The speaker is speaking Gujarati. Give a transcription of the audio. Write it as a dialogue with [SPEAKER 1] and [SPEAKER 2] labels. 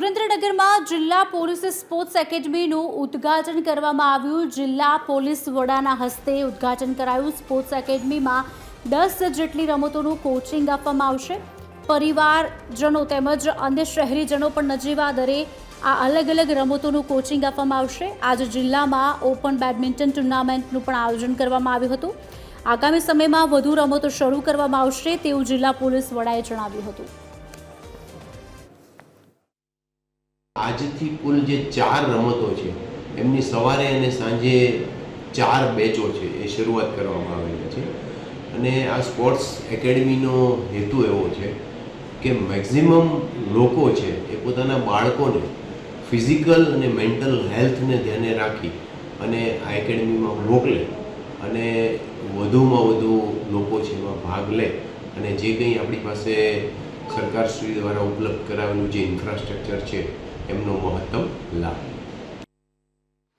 [SPEAKER 1] સુરેન્દ્રનગરમાં જિલ્લા પોલીસ સ્પોર્ટ્સ એકેડમીનું ઉદ્ઘાટન કરવામાં આવ્યું. જિલ્લા પોલીસ વડાના હસ્તે ઉદ્ઘાટન કરાયું. સ્પોર્ટ્સ એકેડમીમાં દસ જેટલી રમતોનું કોચિંગ આપવામાં આવશે. પરિવારજનો તેમજ અન્ય શહેરીજનો પણ નજીવા દરે આ અલગ અલગ રમતોનું કોચિંગ આપવામાં આવશે. આજે જિલ્લામાં ઓપન બેડમિન્ટન ટુર્નામેન્ટનું પણ આયોજન કરવામાં આવ્યું હતું. આગામી સમયમાં વધુ રમતો શરૂ કરવામાં આવશે તેવું જિલ્લા પોલીસ વડાએ જણાવ્યું હતું.
[SPEAKER 2] આજથી કુલ જે ચાર રમતો છે, એમની સવારે અને સાંજે ચાર બેચો છે, એ શરૂઆત કરવામાં આવેલી છે. અને આ સ્પોર્ટ્સ એકેડમીનો હેતુ એવો છે કે મેક્ઝિમમ લોકો છે, એ પોતાના બાળકોને ફિઝિકલ અને મેન્ટલ હેલ્થને ધ્યાને રાખી અને આ એકેડમીમાં મોકલે અને વધુમાં વધુ લોકો છે એમાં ભાગ લે અને જે કંઈ આપણી પાસે સરકારશ્રી દ્વારા ઉપલબ્ધ કરાવેલું જે ઇન્ફ્રાસ્ટ્રક્ચર છે એમનો મહત્તમ લાભ